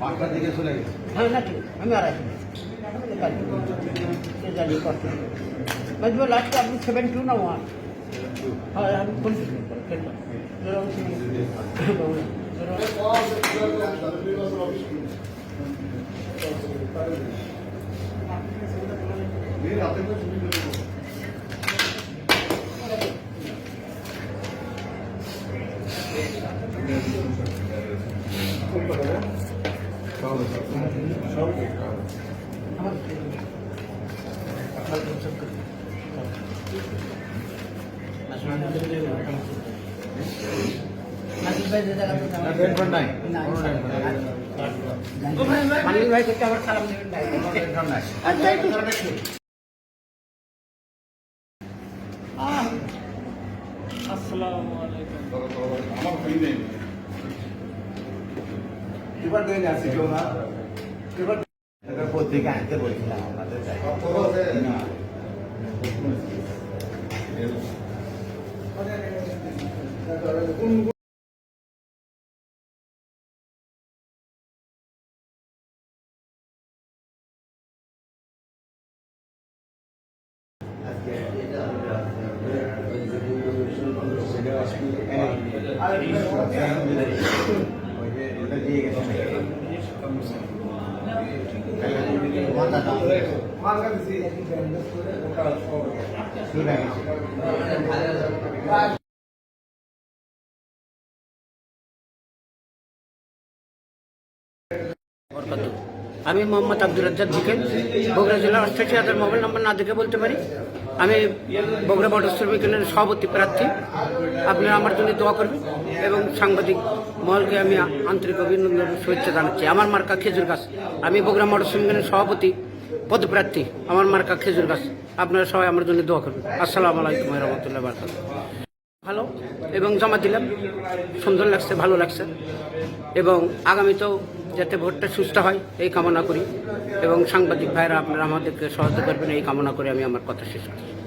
পাঁচটার দিকে চলে গেছে হ্যাঁ না ঠিক আমি আর আসি জানি কথা বুঝব আপনি সেভেন টু না ওয়ান হ্যাঁ আমি ফোন রাতে ভাই যে জায়গাতে না, টেনশন নাই। ভাই থেকে আমার সালাম টেনশন নাই। এবার দিয়ে আসি কেউ না এবার পত্রিকা আনতে বলছিলাম আপনাদের চাই না আমি মোহাম্মদ আব্দুর রাজ্জাক জিকেন বগুড়া জেলার অষ্টাশি হাজার মোবাইল নম্বর না দেখে বলতে পারি। আমি বগুড়া মোটর শ্রমিক সভাপতি প্রার্থী। আপনারা আমার জন্য দোয়া করবেন এবং সাংবাদিক মহলকে আমি আন্তরিক অভিনন্দন শুভেচ্ছা জানাচ্ছি। আমার মার্কা খেজুর গাছ। আমি বগুড়া মোটর শ্রমিক সভাপতি, পদপ্রার্থী। আমার মার্কা খেজুর গাছ। আপনারা সবাই আমার জন্য দোয়া করবেন। আসসালামু আলাইকুম রহমতুল্লাহ বারকাত ভালো এবং জমা দিলাম। সুন্দর লাগছে, ভালো লাগছে। এবং আগামীতেও যাতে ভোটটা সুস্থ হয়, এই কামনা করি। এবং সাংবাদিক ভাইরা আপনারা আমাদেরকে সহায়তা করবেন, এই কামনা করে আমি আমার কথা শেষ করছি।